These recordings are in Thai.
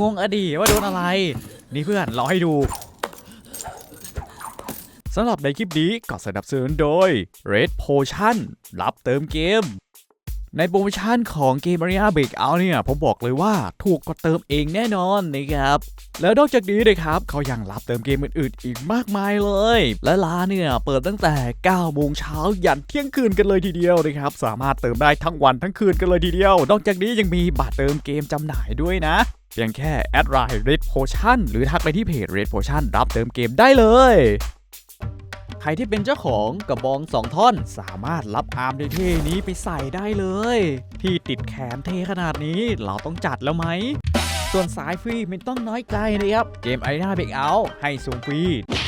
งงอดีว่าโดนอะไร นี่เพื่อนเราให้ดูสำหรับในคลิปนี้ก็สนับสนุนโดย Red Potion รับเติมเกม ในโปรโมชั่นของเกม Arena Breakout เนี่ย ผมบอกเลยว่าถูกกว่าเติมเองแน่นอนนะครับ แล้วนอกจากนี้นะครับ เขายังรับเติมเกมอื่นๆ อีกมากมายเลย และร้านเนี่ย เปิดตั้งแต่9โมงเช้ายันเที่ยงคืนกันเลยทีเดียวนะครับ สามารถเติมได้ทั้งวันทั้งคืนกันเลยทีเดียว นอกจากนี้ยังมีบัตรเติมเกมจำหน่ายด้วยนะ พียงแค่แอดไลน์ Red Potion หรือทักไปที่เพจ Red Potion รับเติมเกมได้เลย ใครที่เป็นเจ้าของกระบองสองท่อนสามารถรับอาร์มเท่ๆนี้ไปใส่ได้เลย ที่ติดแขนเท่ขนาดนี้เราต้องจัดแล้วไหม ส่วนสายฟรีไม่ต้องน้อยใจนะครับ เกมไอ e นาเบกเอาให้ส่งฟรี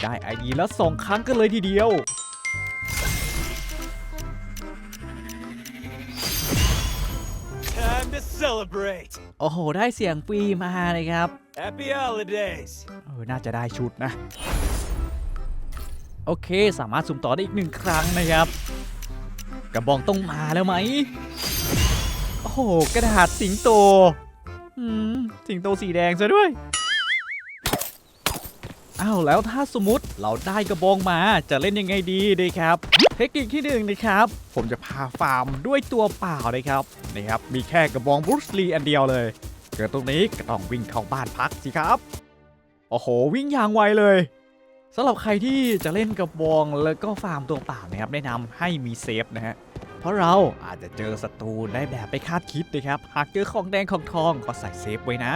ได้ไอดีแล้วส่งครั้งกันเลยทีเดียว Time to celebrate. โอ้โห ได้เสียงฟรีมาเลยครับ Happy holidays. เออน่าจะได้ชุดนะ โอเค สามารถสุ่มต่อได้อีกหนึ่งครั้งนะครับ กระบองต้องมาแล้วไหม โอ้โห กระดาษสิงโต อืม สิงโตสีแดงซะด้วย อ้าวแล้วถ้าสมมติเราได้กระบองมาจะเล่นยังไงดีดีครับ เทคนิคที่หนึ่งนะครับ ผมจะพาฟาร์มด้วยตัวเปล่าเลยครับนี่ครับมีแค่กระบองบรูซลีอันเดียวเลย เกิดตรงนี้ก็ต้องวิ่งเข้าบ้านพักสิครับ โอ้โห วิ่งอย่างไวเลยสำหรับใครที่จะเล่นกระบองแล้วก็ฟาร์มตัวเปล่านะครับแนะนำให้มีเซฟนะฮะเพราะเราอาจจะเจอศัตรูได้แบบไม่คาดคิดนะครับ หากเจอของแดงของทองก็ใส่เซฟไว้นะ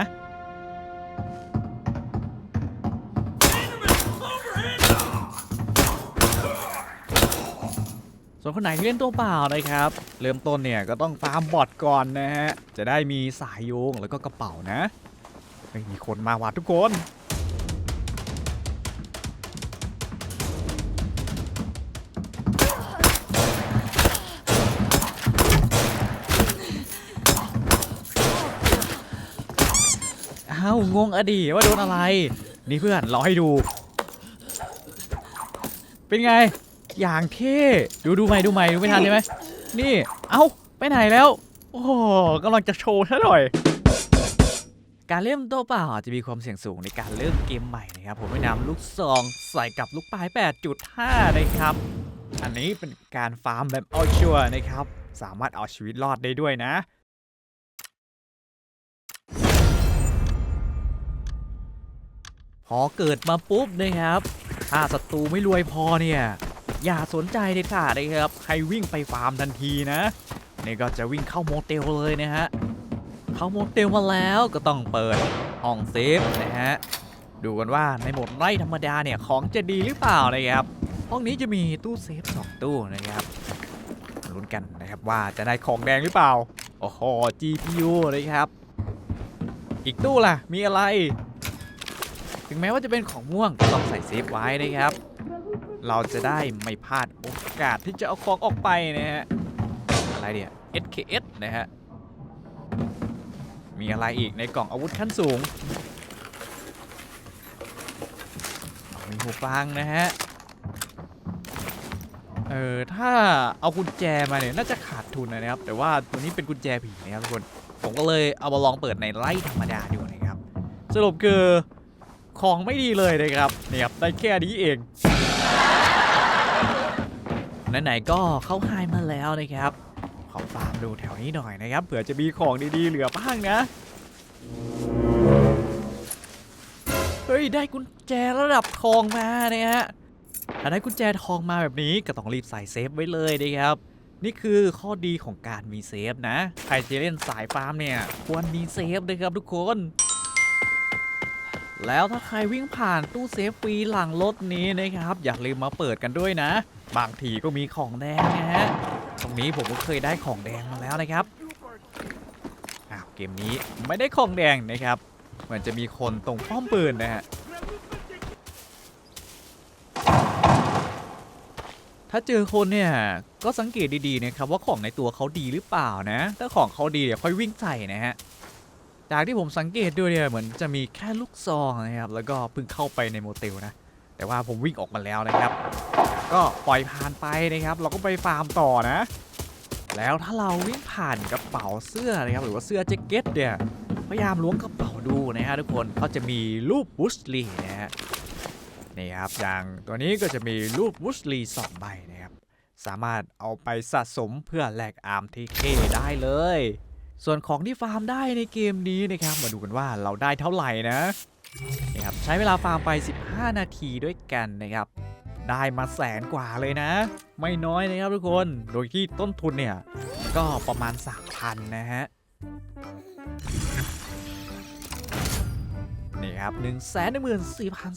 ส่วนคนไหนที่เล่นตัวเปล่านะครับ เริ่มต้นเนี่ยก็ต้องฟาร์มบอทก่อนนะฮะ จะได้มีสายโยงแล้วก็กระเป๋านะเฮ้ยมีคนมาว่ะทุกคนอ้าวงงอดีว่าโดนอะไร นี่เพื่อนราให้ดู เป็นไง อย่างเท่ดูดูใหม่ดูใหม่ดูไม่ทันใช่ไหมนี่เอ้าไปไหนแล้ว โอ้กำลังจะโชว์ซะหน่อยการเล่นตัวเปล่าอาจจะมีความเสี่ยงสูงในการเริ่มเกมใหม่นะครับ ผมแนะนำลูกซองใส่กับลูกปลาย 8.5 นะครับ อันนี้เป็นการฟาร์มแบบเอาชัวร์นะครับ สามารถเอาชีวิตรอดได้ด้วยนะ พอเกิดมาปุ๊บนะครับ ถ้าศัตรูไม่รวยพอเนี่ย อย่าสนใจเด็ดขาดเลยครับให้วิ่งไปฟาร์มทันทีนะนี่ก็จะวิ่งเข้าโมเตลเลยนะฮะเข้าโมเตลมาแล้วก็ต้องเปิดห้องเซฟนะฮะดูกันว่าในโหมดไร่ธรรมดาเนี่ยของจะดีหรือเปล่านะครับห้องนี้จะมีตู้เซฟสองตู้นะครับลุ้นกันนะครับว่าจะได้ของแดงหรือเปล่าโอ้โห GPU นะครับ อีกตู้ล่ะมีอะไร ถึงแม้ว่าจะเป็นของม่วงก็ต้องใส่เซฟไว้นะครับ เราจะได้ไม่พลาดโอกาสที่จะเอาของออกไปนะฮะ อะไรเนี่ย SKS นะฮะ มีอะไรอีกในกล่องอาวุธขั้นสูง มีหูฟังนะฮะ เออ ถ้าเอากุญแจมาเนี่ย น่าจะขาดทุนนะครับ แต่ว่าตัวนี้เป็นกุญแจผีนะครับทุกคน ผมก็เลยเอามาลองเปิดในไล่ธรรมดาดูนะครับ สรุปคือของไม่ดีเลยนะครับเนี่ยครับ ได้แค่นี้เอง ไหนๆก็เข้าไฮมาแล้วนะครับขอฟาร์มดูแถวนี้หน่อยนะครับเผื่อจะมีของดีๆเหลือบ้างนะเฮ้ยได้กุญแจระดับทองมาเนี่ยฮะถ้าได้กุญแจทองมาแบบนี้ก็ต้องรีบใส่เซฟไว้เลยนะครับนี่คือข้อดีของการมีเซฟนะใครจะเล่นสายฟาร์มเนี่ยควรมีเซฟนะครับทุกคน แล้วถ้าใครวิ่งผ่านตู้เซฟฟรีหลังรถนี้นะครับอย่าลืมมาเปิดกันด้วยนะ บางทีก็มีของแดงนะฮะ ตรงนี้ผมก็เคยได้ของแดงมาแล้วนะครับอ้าวเกมนี้ไม่ได้ของแดงนะครับเหมือนจะมีคนตรงป้อมปืนนะฮะ ถ้าเจอคนเนี่ยก็สังเกตดีๆนะครับว่าของในตัวเขาดีหรือเปล่านะ ถ้าของเขาดีเดี๋ยวค่อยวิ่งใส่นะฮะ จากที่ผมสังเกตดูเนี่ยเหมือนจะมีแค่ลูกซองนะครับ แล้วก็เพิ่งเข้าไปในโมเตลนะ แต่ว่าผมวิ่งออกมาแล้วนะครับ ก็ปล่อยผ่านไปนะครับ เราก็ไปฟาร์มต่อนะ แล้วถ้าเราวิ่งผ่านกระเป๋าเสื้อนะครับหรือว่าเสื้อแจ็คเก็ตเนี่ยพยายามล้วงกระเป๋าดูนะฮะทุกคนเขาจะมีรูปบุชลีนะฮะนี่ครับอย่างตัวนี้ก็จะมีรูปบุชลีสองใบนะครับ สามารถเอาไปสะสมเพื่อแลกอาร์มทีเคได้เลย ส่วนของที่ฟาร์มได้ในเกมนี้นะครับมาดูกันว่าเราได้เท่าไหร่นะนี่ครับใช้เวลาฟาร์มไป 15 นาทีด้วยกันนะครับ ได้มาแสนกว่าเลยนะ ไม่น้อยนะครับทุกคน โดยที่ต้นทุนเนี่ย ก็ประมาณ 3,000 นะฮะ นี่ครับ 1 1 4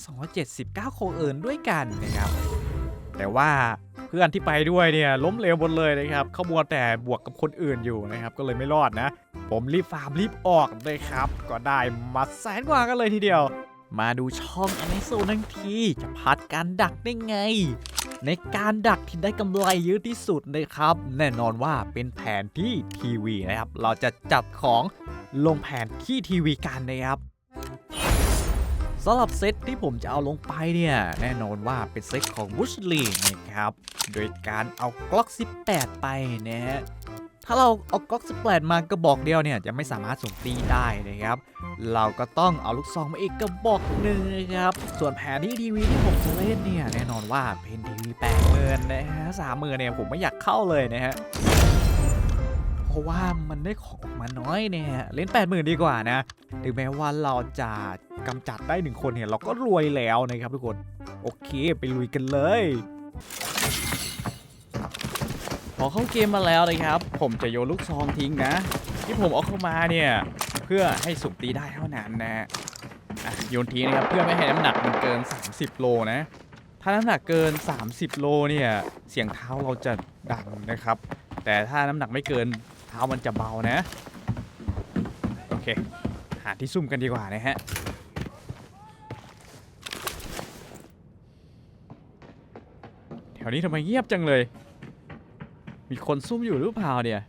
2 7 9 โคเอินด้วยกันนะครับ แต่ว่าเพื่อนที่ไปด้วยเนี่ยล้มเหลวหมดเลยนะครับเขามัวแต่บวกกับคนอื่นอยู่นะครับ ก็เลยไม่รอดนะ ผมรีบฟาร์มรีบออกเลยครับ ก็ได้มาแสนกว่ากันเลยทีเดียว มาดูช่องอนในโซนทั้งทีจะพัดการดักได้ไง ในการดักที่ได้กำไรเยอะที่สุดนะครับ แน่นอนว่าเป็นแผนที่ทีวีนะครับ เราจะจัดของลงแผนที่ทีวีกันนะครับสำหรับเซตที่ผมจะเอาลงไปเนี่ย แน่นอนว่าเป็นเซตของบุชลีนะครับ โดยการเอากล็อก 18 ไปนะฮะ ถ้าเราเอากล็อก18มากระบอกเดียวเนี่ยจะไม่สามารถส่งตีได้นะครับ เราก็ต้องเอาลูกซองมาอีกกระบอกหนึ่งนะครับ ส่วนแผนที่ทีวีที่ผมจะเล่นเนี่ยแน่นอนว่าเป็นทีวีแปดหมื่นนะฮะสามหมื่นเนี่ยผมไม่อยากเข้าเลยนะฮะเพราะว่ามันได้ของออกมาน้อยเนี่ยเล่น 8 0,000 ดีกว่านะถึงแม้ว่าเราจะกำจัดได้หนึ่งคนเนี่ยเราก็รวยแล้วนะครับทุกคน โอเคไปลุยกันเลย อเข้าเกมมาแล้วนะครับ ผมจะโยนลูกซองทิ้งนะ ที่ผมเอาเข้ามาเนี่ยเพื่อให้สุกตีได้เท่านั้นนะโยนทิ้งนะครับเพื่อไม่ให้น้ำหนักมันเกิน 30 โลนะ ถ้าน้ำหนักเกิน 30 โลเนี่ยเสียงเท้าเราจะดังนะครับ แต่ถ้าน้ำหนักไม่เกินเท้ามันจะเบานะโอเค หาที่ซุ่มกันดีกว่านะฮะแถวนี้ทำไมเงียบจังเลย มีคนซุ่มอยู่หรือเปล่าเนี่ย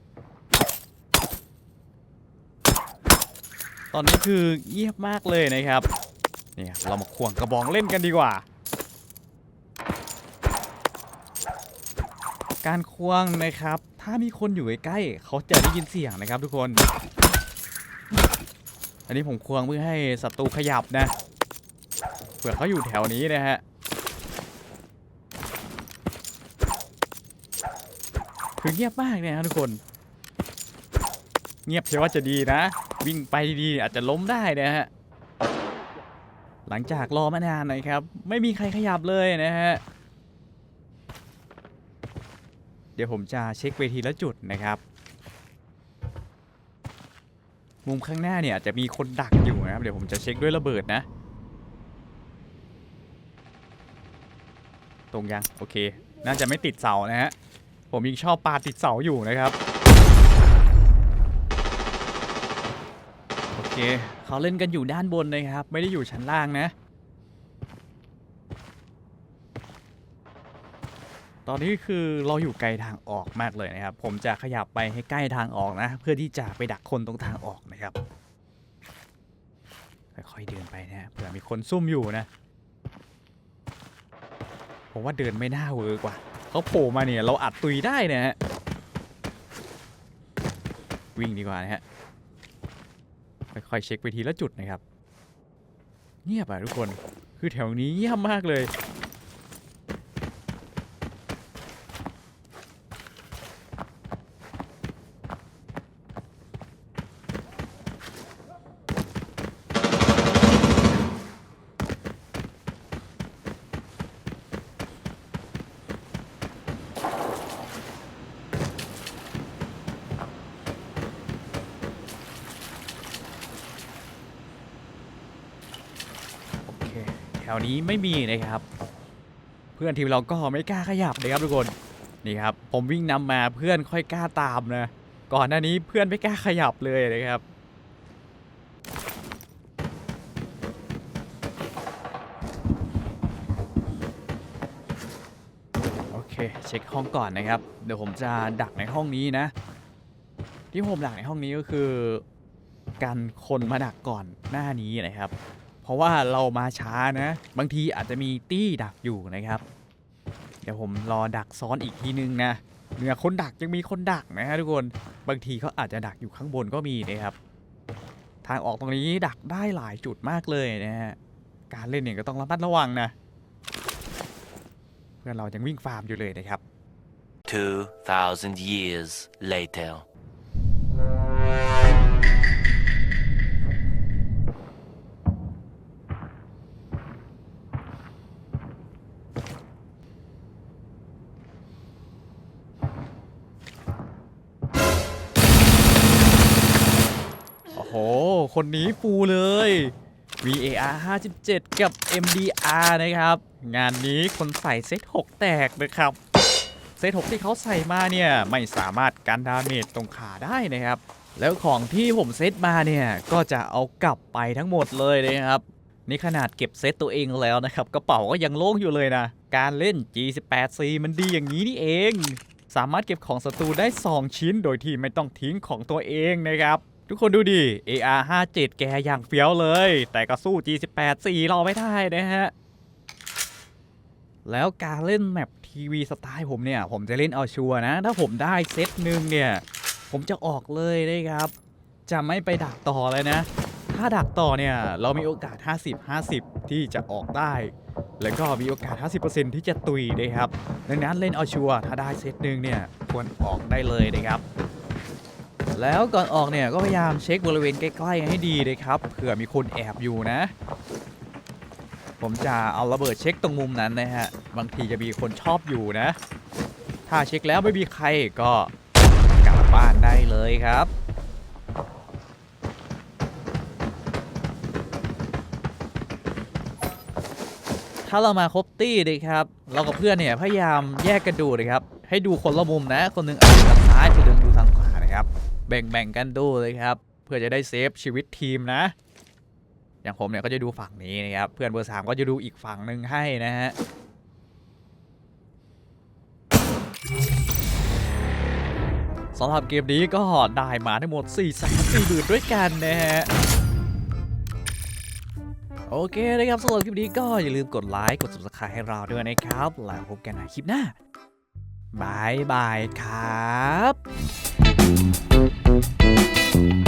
ตอนนี้คือเงียบมากเลยนะครับ เนี่ยเรามาควงกระบองเล่นกันดีกว่า การควงนะครับ ถ้ามีคนอยู่ใกล้ๆเขาจะได้ยินเสียงนะครับทุกคน อันนี้ผมควงเพื่อให้ศัตรูขยับนะ เผื่อเขาอยู่แถวนี้นะฮะ คือเงียบมากเนี่ยทุกคน เงียบใช่ว่าจะดีนะ วิ่งไปดีๆอาจจะล้มได้นะฮะหลังจากรอมานานนะครับ ไม่มีใครขยับเลยนะฮะเดี๋ยวผมจะเช็คเวทีละจุดนะครับ มุมข้างหน้าเนี่ยอาจจะมีคนดักอยู่นะครับ เดี๋ยวผมจะเช็คด้วยระเบิดนะ ตรงยัง โอเค น่าจะไม่ติดเสานะฮะ ผมยังชอบปาติดเสาอยู่นะครับ โอเคเขาเล่นกันอยู่ด้านบนนะครับ ไม่ได้อยู่ชั้นล่างนะ ตอนนี้คือเราอยู่ไกลทางออกมากเลยนะครับ ผมจะขยับไปให้ใกล้ทางออกนะ เพื่อที่จะไปดักคนตรงทางออกนะครับค่อยๆเดินไปนะเผื่อมีคนซุ่มอยู่นะ ผมว่าเดินไม่น่าเวิร์กว่า เขาโผล่มาเนี่ยเราอัดตุยได้นะฮะวิ่งดีกว่านะฮะค่อยๆเช็คไปทีละจุดนะครับ เงียบอะทุกคนคือแถวนี้เงียบมากเลย วนี้ไม่มีนะครับ เพื่อนทีมเราก็ไม่กล้าขยับเลยครับทุกคนนี่ครับผมวิ่งนำมาเพื่อนค่อยกล้าตามนะ ก่อนหน้านี้เพื่อนไม่กล้าขยับเลยนะครับโอเคเช็คห้องก่อนนะครับ เดี๋ยวผมจะดักในห้องนี้นะ ที่ผมดักในห้องนี้ก็คือการคนมาดักก่อนหน้านี้นะครับ เพราะว่าเรามาช้านะ บางทีอาจจะมีตี้ดักอยู่นะครับ เดี๋ยวผมรอดักซ้อนอีกทีนึงนะเหนือคนดักยังมีคนดักนะฮะทุกคนบางทีเขาอาจจะดักอยู่ข้างบนก็มีนะครับ ทางออกตรงนี้ดักได้หลายจุดมากเลยนะฮะการเล่นเนี่ยก็ต้องระมัดระวังนะเพื่อนเรายังวิ่งฟาร์มอยู่เลยนะครับ 2,000 years later. คนนี้ฟูเลย VAR 57 กับ MDR นะครับ งานนี้คนใส่เซต 6 แตกนะครับ เซต 6 ที่เขาใส่มาเนี่ยไม่สามารถกันดาเมจตรงขาได้นะครับ แล้วของที่ผมเซตมาเนี่ยก็จะเอากลับไปทั้งหมดเลยนะครับ นี่ขนาดเก็บเซตตัวเองแล้วนะครับ กระเป๋าก็ยังโล่งอยู่เลยนะ การเล่น G18C มันดีอย่างนี้นี่เอง สามารถเก็บของศัตรูได้ 2 ชิ้นโดยที่ไม่ต้องทิ้งของตัวเองนะครับ ทุกคนดูดิ AR 57แกอย่างเฟี้ยวเลย แต่ก็สู้ G18 4เราไม่ได้นะฮะ แล้วการเล่นแมปทีวีสไตล์ผมเนี่ย ผมจะเล่นเอาชัวร์นะ ถ้าผมได้เซตหนึ่งเนี่ย ผมจะออกเลยนะครับ จะไม่ไปดักต่อเลยนะ ถ้าดักต่อเนี่ย เรามีโอกาส 50-50 ที่จะออกได้ แล้วก็มีโอกาส 50%ที่จะตุยนะครับ ดังนั้นเล่นเอาชัวร์ถ้าได้เซตหนึ่งเนี่ยควรออกได้เลยนะครับ แล้วก่อนออกเนี่ยก็พยายามเช็คบริเวณใกล้ๆให้ดีเลยครับเผื่อมีคนแอบอยู่นะ ผมจะเอาระเบิดเช็คตรงมุมนั้นนะฮะบางทีจะมีคนชอบอยู่นะ ถ้าเช็คแล้วไม่มีใครก็กลับบ้านได้เลยครับถ้าเรามาครบตี้เลยครับ เรากับเพื่อนเนี่ยพยายามแยกกันดูเลยครับ ให้ดูคนละมุมนะ คนนึงอาจจะ แบ่งๆกันดูเลยครับ เพื่อจะได้เซฟชีวิตทีมนะ อย่างผมเนี่ยก็จะดูฝั่งนี้นะครับเพื่อนเบอร์สามก็จะดูอีกฝั่งหนึ่งให้นะฮะสำหรับเกมนี้ก็ได้มาทั้งหมด4 3 4บืนด้วยกันนะฮะ โอเคนะครับสำหรับคลิปนี้ก็อย่าลืมกดไลค์กด subscribe ให้เราด้วยนะครับ แล้วพบกันในคลิปหน้าบายบายครับ Thank you.